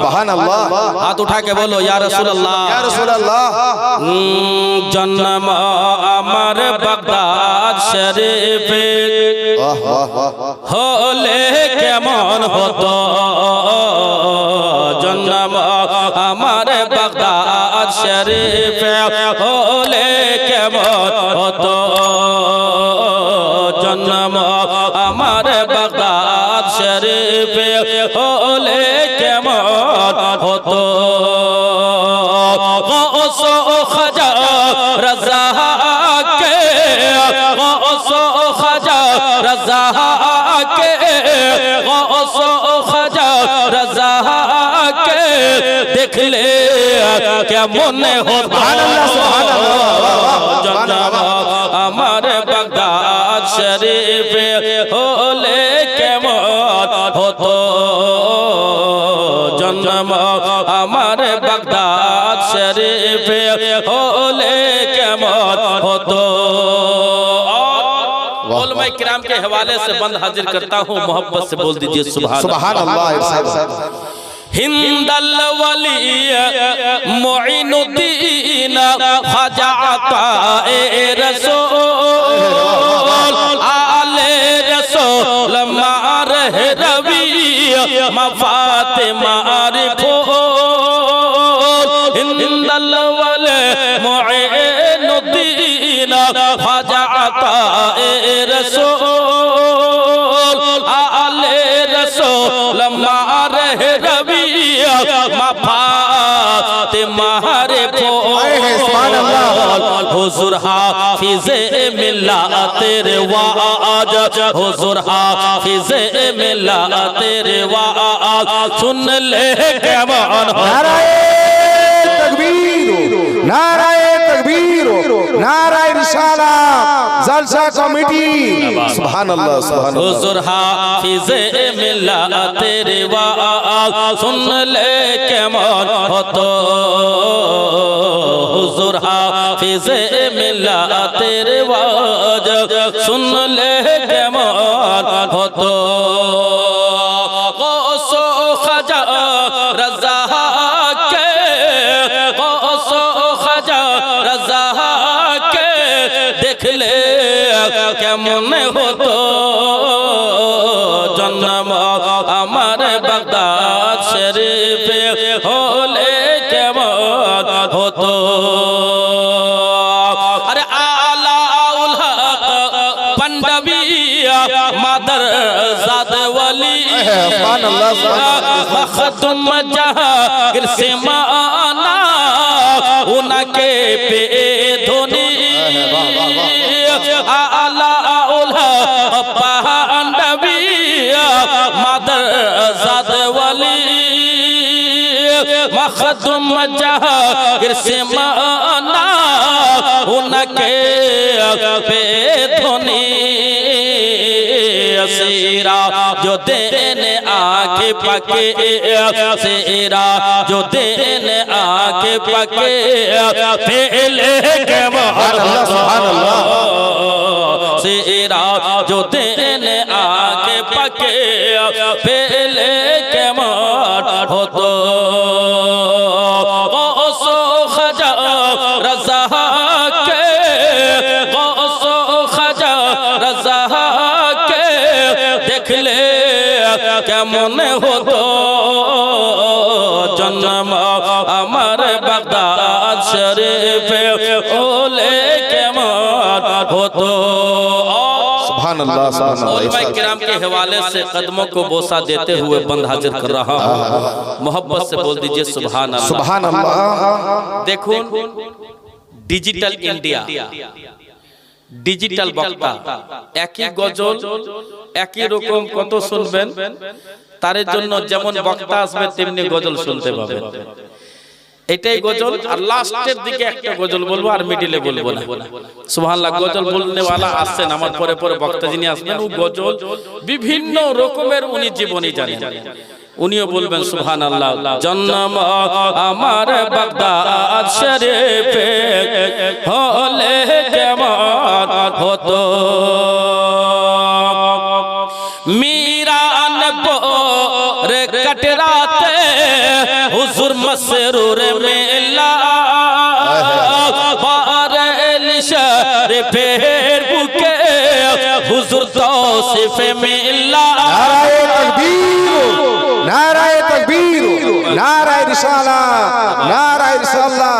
সুবহানাল্লাহ। হাত উঠাকে বলো ইয়া রাসূলুল্লাহ। ইয়া রাসূলুল্লাহ। জন্ম আমার বাগদাদ শরীফে। হলে কেমন হতো? জন্ম আমার বাগদাদ শরীফে। হলে কেমন হতো? জন্ম আমার বাগদাদ শরীফে। দেখলে কেমন হতো জন্ম আমার বাগদাদ শরীফে হলে কেমন হতো জন্ম আমার বাগদাদ শরীফে হলে কেমন হতো उलमा किराम के हवाले से बंद हाजिर करता हूँ मोहब्बत से बोल दीजिए सुबह সুবহানাল্লাহ ইরশাদ হিন্দাল ওয়ালি মুঈনুদ্দিন খাজা এ রাসূল, আলে রাসূল, মার রবি মাফাতিমা ফুল। হিন্দাল ওয়ালি মুঈনুদ্দিন খাজা এ রাসূল মফাত মারে হুজুর হাফিজে মিল্লাতের ওয়াজ। হুজুর হাফিজে মিল্লাতের ওয়াজ। শুনলে কেমন নারায়ে তাকবীর নারায়ে তাকবীর নারায়ে রিসালাত জলসা কমিটি। সুবহানাল্লাহ সুবহানাল্লাহ। হুজুর হাফিজে মিল্লাতের ওয়াজ। শুনলে কেমন হতো? হাফিজে তের ওয়াজ। শুনলে কেমন হতো? सुभान अल्लाह खत्म जहांगीर से माना उनके पे धोनी आला उला पहानवी मदर जद वली मखदुम जहांगीर से माना उनके पे धोनी सेरा जो देने आके पके सेरा जो देने आके पके पहले के सुबहानल्लाह, सेरा जो देने आके पके पहले के मार हो तो गौसो खजा रजा শরীফে ওলে কেমন হতো সুবহানাল্লাহ সুবহানাল্লাহ उलमा किराम के हवाले से कदमों को बोसा देते हुए बंद हाजिर कर रहा हूँ मोहब्बत से बोल दीजिए सुबहान अल्लाह সুবহানাল্লাহ দেখুন ডিজিটাল ইন্ডিয়া ডিজিটাল বক্তা একই গজল একই রকম কত শুনবেন তার জন্য যেমন বক্তা আসবে তেমনি গজল শুনতে পাবেন এটাই গজল আর লাস্টের দিকে একটা গজল বলব আর মিডিলে বলব না। সুবহানাল্লাহ গজল বলতে वाला আসছেন আমার পরে পরে বক্তা যিনি আসবেন ও গজল বিভিন্ন রকমের উনি জীবনী জানেন। উনিও বলবেন সুহান আল্লাহ জন্ম আমার বাগদাদ শরীফে হলে रे कटराते हुजूर मसरूर मेला रे फेर बुके हुजूर तो सिफ मेला नाराय तकबीर नाराय तकबीर नाराय रिसाला नाराय रिसाला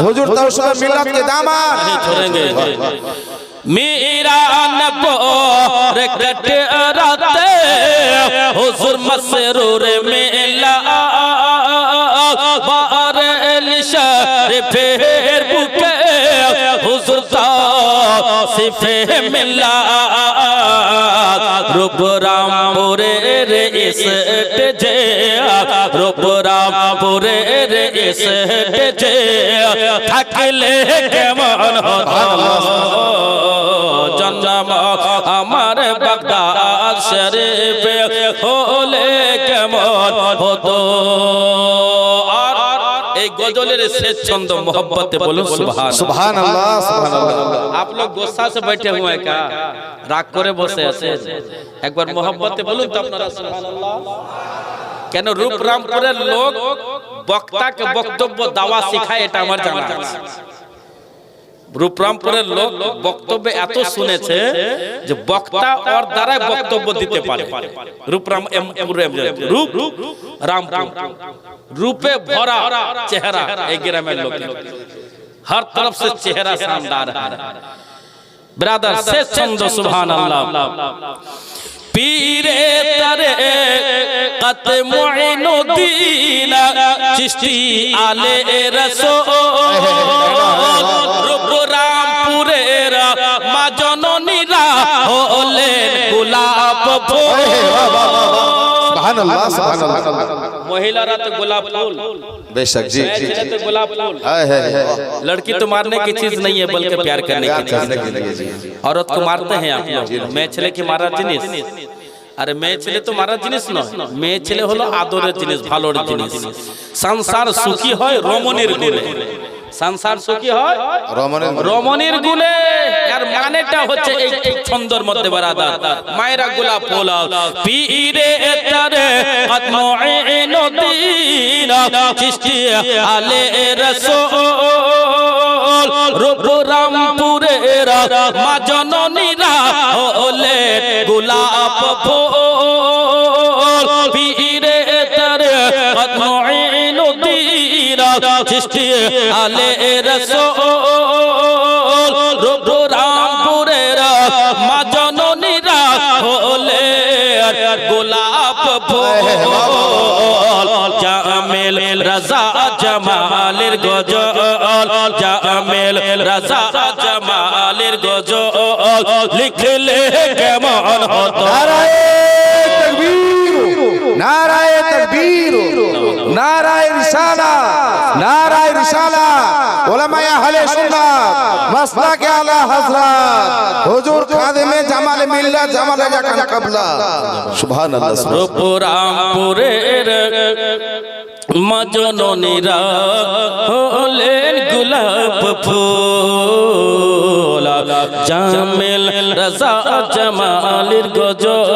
हुजूर तो सिफ मिलत के दामन छोड़ेंगे मेरा नबो रे कटराते হুজুর মসরুর মেলা। বারেল শরীফের বুকে হুজুর তা সিফে মেলা। রূপরামপুরে রে ইসট যে, রূপরামপুরে রে ইসট যে, থাকলে কেমন জন্ম আমার বাগদাদ শরীফ গজলের শেষ ছন্দ মোহব্বতে বলুন সুবহান सुभान अल्लाह सुभान अल्लाह आप लोग गुस्सा से बैठे हुए हैं क्या রাগ করে বসে আছে একবার মোহব্বতে বলুন তো আপনারা সুবহানাল্লাহ কেন রূপরামপুরের লোক বক্তাকে বক্তব্য দাওয়া শেখায় এটা আমার জানা আছে রূপরামপুরের লোক বক্তব্য এত শুনেছে যে বক্তা ওর দ্বারাই বক্তব্য দিতে পারে রূপরাম এমপুরে রূপ রামপুর রূপে ভরা চেহারা এই গ্রামের লোক হর তরফ সে চেহারা শানদার। ব্রাদার সে চন্দ সুবহান পীরে তরে কত মুঈনুদ্দিন চিশতি আলে রসো রূপরামপুরের মা জননীরা হলেন গোলাপ ফুল। সুবহানাল্লাহ সুবহানাল্লাহ। মহিলারা তো গোলাপ ফুল बेशक जी जी ছেলে তো গোলাপ ফুল हाय है लड़की तो मारने की चीज नहीं है बल्कि प्यार करने की चीज करने के लिए जी औरत को मारते हैं आप लोग মেয়ে ছেলেকে মারার জিনিস আরে মেয়ে ছেলে তো মারার জিনিস নয় মেয়ে ছেলে হলো আদরের জিনিস ভালোর জিনিস সংসার সুখী হয় রমণীর গুণে সংসার সুখী হয়? রমণের গুলে। আর মানেটা হচ্ছে এই ছন্দর মধ্যে বারাদা মায়েরা গোলাপ পোলা পীরে তারে আত্মঈনুদ্দিন চিশতি আলে রাসূল। রূপ রামপুরের মা জননীরা হলে গোলাপ ফুল। সৃষ্টি আলে রসোল রঘু রামপুরের মা জননীরা হলে গোলাপ ফুল। জামেল রাজা জামালের গজল, জামেল রাজা জামালের গজল। লিখলে কেমন হতো? নারায় তকবীর, নারায় রিসালা নারায় রিসালা, ওলামায়ে আহলে সুন্নাত মাসলাকে আলা হযরত হুজুর খাদেমে জামাল মিল্লাত জামাল জাকান কাবলা। সুবহানাল্লাহ রূপরামপুরের মজননীরা হলেন ফুল। জামিল গজল